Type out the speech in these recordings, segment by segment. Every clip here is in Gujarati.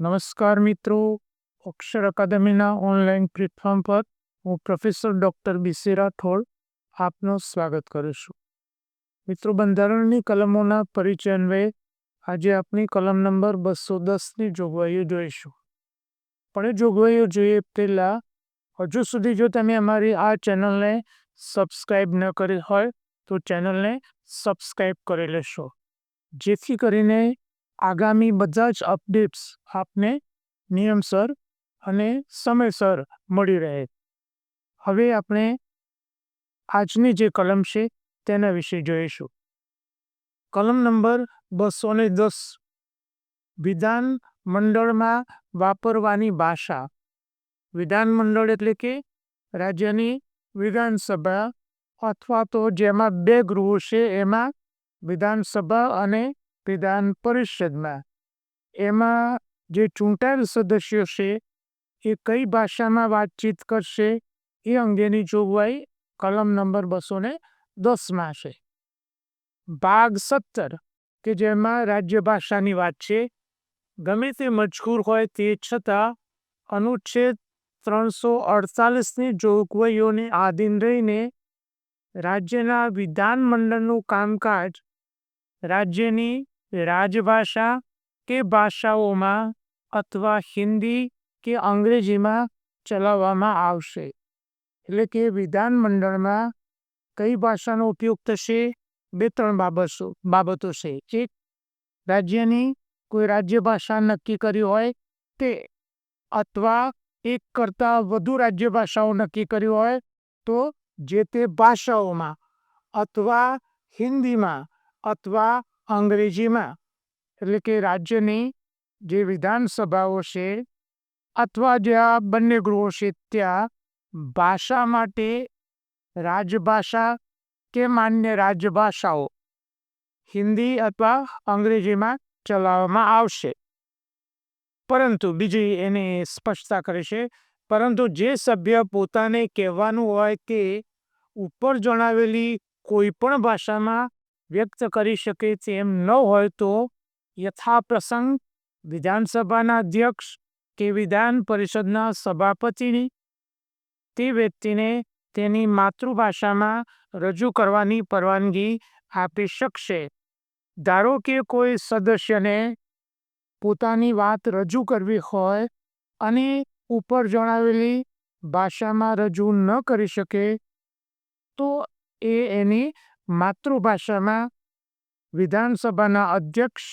નમસ્કાર મિત્રો. અક્ષર અકાદમીના ઓનલાઈન પ્લેટફોર્મ પર હું પ્રોફેસર ડૉક્ટર બીસી રાઠોડ આપનું સ્વાગત કરું છું. મિત્રો, બંધારણની કલમોના પરિચય અન્વયે આજે આપની કલમ નંબર બસો દસની જોગવાઈઓ જોઈશું. પણ એ જોગવાઈઓ જોઈએ પહેલાં, હજુ સુધી જો તમે અમારી આ ચેનલને સબસ્ક્રાઈબ ન કરી હોય, તો ચેનલને સબસ્ક્રાઈબ કરી લેશો. જેથી કરીને આગામી બધા જ અપડેટ્સ આપને નિયમસર અને સમયસર મળી રહે. હવે આપણે આજની જે કલમ છે તેના વિશે જોઈશું. કલમ નંબર બસો ને દસ. વિધાન મંડળમાં વાપરવાની ભાષા. વિધાનમંડળ એટલે કે રાજ્યની વિધાનસભા અથવા તો જેમાં બે ગૃહો છે એમાં વિધાનસભા અને વિધાન પરિષદમાં. એમાં જે ચૂંટાયેલ સદસ્યો છે, એ કઈ ભાષામાં વાતચીત કરશે, એ અંગેની જોગવાઈ કલમ નંબર બસો ને દસમાં છે. ભાગ સત્તર, કે જેમાં રાજ્ય ભાષાની વાત છે, ગમે તે મજકૂર હોય તે છતાં અનુચ્છેદ ત્રણસો અડતાલીસની જોગવાઈઓને આધીન રહીને રાજ્યના વિધાનમંડળનું કામકાજ રાજ્યની રાજભાષા કે ભાષાઓમાં અથવા હિન્દી કે અંગ્રેજીમાં ચલાવવામાં આવશે. એટલે કે વિધાનમંડળમાં કઈ ભાષાનો ઉપયોગ થશે? બે ત્રણ બાબતો બાબતો છે. એક, રાજ્યની કોઈ રાજ્ય ભાષા નક્કી કરી હોય તે અથવા એક કરતાં વધુ રાજ્ય ભાષાઓ નક્કી કરી હોય તો જે તે ભાષાઓમાં અથવા હિન્દીમાં અથવા અંગ્રેજીમાં, એટલે કે રાજ્યની જે વિધાનસભાઓ છે, અથવા જ્યાં બંને ગૃહો છે, ત્યાં ભાષા માટે રાજભાષા કે માન્ય રાજભાષાઓ હિન્દી અથવા અંગ્રેજીમાં ચલાવવામાં આવશે. પરંતુ બીજી એની સ્પષ્ટતા કરે છે, પરંતુ જે સભ્ય પોતાને કહેવાનું હોય કે ઉપર જણાવેલી કોઈ પણ ભાષામાં વ્યક્ત કરી શકે તેમ ન હોય તો યથાપ્રસંગ વિધાનસભાના અધ્યક્ષ કે વિધાન પરિષદના સભાપતિની તે વ્યક્તિને તેની માતૃભાષામાં રજૂ કરવાની પરવાનગી આપી શકશે. ધારો કે કોઈ સદસ્યને પોતાની વાત રજૂ કરવી હોય અને ઉપર જણાવેલી ભાષામાં રજૂ ન કરી શકે તો એ એની માતૃભાષામાં વિધાનસભાના અધ્યક્ષ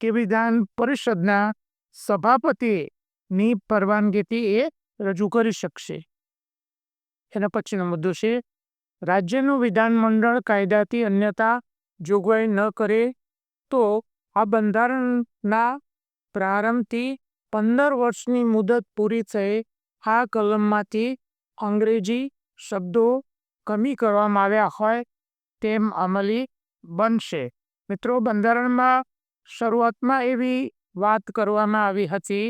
કે વિધાન પરિષદના સભાપતિની પરવાનગીથી એ રજૂ કરી શકશે. એના પછીનો મુદ્દો છે, રાજ્યનું વિધાનમંડળ કાયદાથી અન્યતા જોગવાઈ ન કરે તો આ બંધારણના પ્રારંભથી પંદર વર્ષની મુદત પૂરી થઈ આ કલમમાંથી અંગ્રેજી શબ્દો કમી કરવામાં આવ્યા હોય તેમ અમલી બનશે. મિત્રો, બંધારણમાં શરૂઆતમાં એવી વાત કરવામાં આવી હતી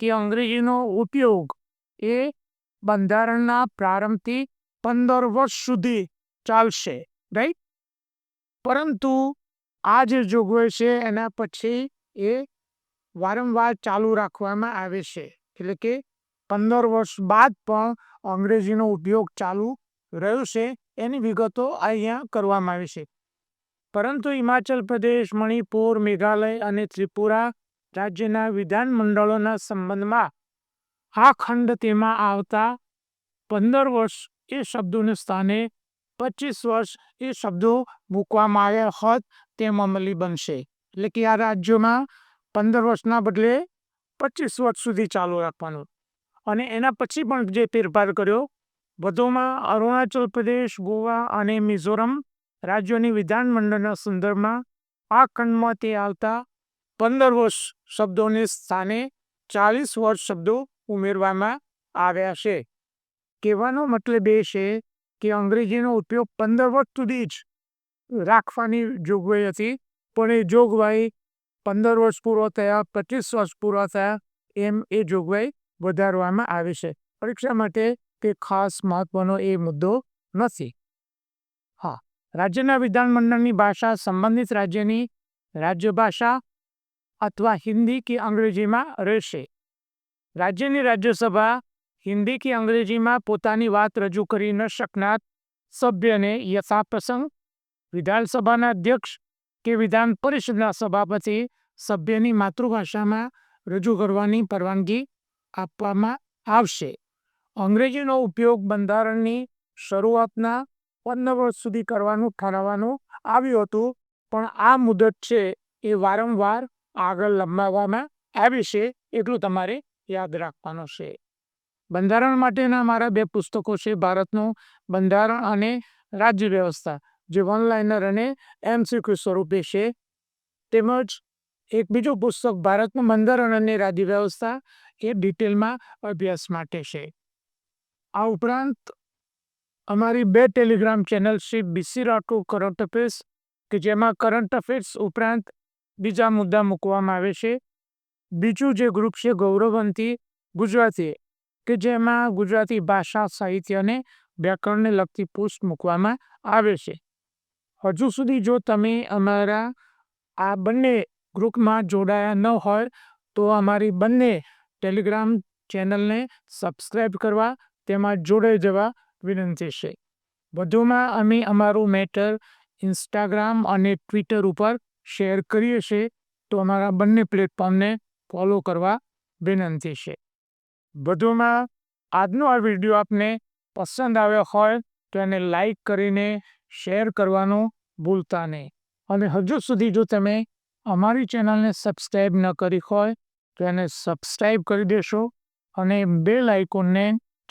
કે અંગ્રેજીનો ઉપયોગ એ બંધારણના પ્રારંભથી પંદર વર્ષ સુધી ચાલશે રાઈટ પરંતુ આ જે જોગવાઈ છે, એના પછી એ વારંવાર ચાલુ રાખવામાં આવે છે. એટલે કે પંદર વર્ષ બાદ પણ અંગ્રેજીનો ઉપયોગ ચાલુ રહ્યો છે. એની વિગતો અહીંયા કરવામાં આવી છે. પરંતુ હિમાચલ પ્રદેશ, મણિપુર, મેઘાલય અને ત્રિપુરા રાજ્યના વિધાનમંડળોના સંબંધમાં આ ખંડ તેમાં આવતા પંદર વર્ષ એ શબ્દોને સ્થાને પચીસ વર્ષ એ શબ્દો મૂકવામાં આવ્યા હોત તેમ અમલી બનશે. એટલે કે આ રાજ્યોમાં પંદર વર્ષના બદલે પચીસ વર્ષ સુધી ચાલુ રાખવાનું. અને એના પછી પણ જે ફેરફાર કર્યો વધુમાં અરુણાચલ પ્રદેશ, ગોવા અને મિઝોરમ રાજ્યોની વિધાનમંડળના સંદર્ભમાં આ ખંડમાં તે આવતા પંદર વર્ષ શબ્દોને સ્થાને ચાલીસ વર્ષ શબ્દો ઉમેરવામાં આવ્યા છે. કહેવાનો મતલબ એ છે કે અંગ્રેજીનો ઉપયોગ પંદર વર્ષ સુધી જ રાખવાની જોગવાઈ હતી, પણ એ જોગવાઈ પંદર વર્ષ પૂરો થયા, પચીસ વર્ષ પૂરા થયા એમ એ જોગવાઈ વધારવામાં આવી છે. પરીક્ષા માટે તે ખાસ મહત્વનો એ મુદ્દો નથી. હા, રાજ્યના વિધાનમંડળની ભાષા સંબંધિત રાજ્યની રાજ્યભાષા અથવા હિન્દી કે અંગ્રેજીમાં રહેશે. રાજ્યની રાજ્યસભા હિન્દી કે અંગ્રેજીમાં પોતાની વાત રજૂ કરી ન શકનાર સભ્યને યથાપ્રસંગ વિધાનસભાના અધ્યક્ષ કે વિધાન પરિષદના સભાપતિ સભ્યની માતૃભાષામાં રજૂ કરવાની પરવાનગી આપવામાં આવશે. અંગ્રેજીનો ઉપયોગ બંધારણની શરૂઆતના પંદર વર્ષ સુધી કરવાનું ઠરાવવાનું આવ્યું હતું. પણ આ મુદત છે એ વારંવાર આગળ લંબાવવામાં આવી છે એટલું તમારે યાદ રાખવાનું છે. બંધારણ માટેના મારા બે પુસ્તકો છે ભારતનું બંધારણ અને રાજ્ય વ્યવસ્થા, જે વન લાઇનર અને એમસીક્યુ સ્વરૂપે છે. તેમજ એક બીજું પુસ્તક ભારતનું બંધારણ અને રાજ્ય વ્યવસ્થા, એ ડિટેલમાં અભ્યાસ માટે છે. આ ઉપરાંત, અમારી બે Telegram channel Shri BC Rathod, current affairs, કે જેમાં કરંટ અફેર્સ ઉપરાંત બીજા મુદ્દા મૂકવામાં આવે છે. બીજું જે ગ્રુપ છે, ગૌરવંતી ગુજરાતી, કે જેમાં ગુજરાતી ભાષા, સાહિત્ય અને વ્યાકરણને લગતી પોસ્ટ મૂકવામાં આવે છે. હજુ સુધી જો તમે અમારા આ બંને ગ્રુપમાં જોડાયા ન હોય, તો અમારી બંને ટેલિગ્રામ ચેનલને સબસ્ક્રાઈબ કરવા તેમાં જોડાઈ જવા વિનંતી છે. વધુમાં અમે અમારું મેટર ઇન્સ્ટાગ્રામ અને ટ્વિટર ઉપર શેર કરીએ છીએ તો અમારા બંને પ્લેટફોર્મને ફોલો કરવા વિનંતી છે. વધુમાં આજનો આ વીડિયો આપને પસંદ આવ્યો હોય તો એને લાઈક કરીને શેર કરવાનું ભૂલતા નહીં. અને હજુ સુધી જો તમે અમારી ચેનલને સબસ્ક્રાઈબ ન કરી હોય તો એને સબસ્ક્રાઈબ કરી દેશો અને બેલ આઇકોનને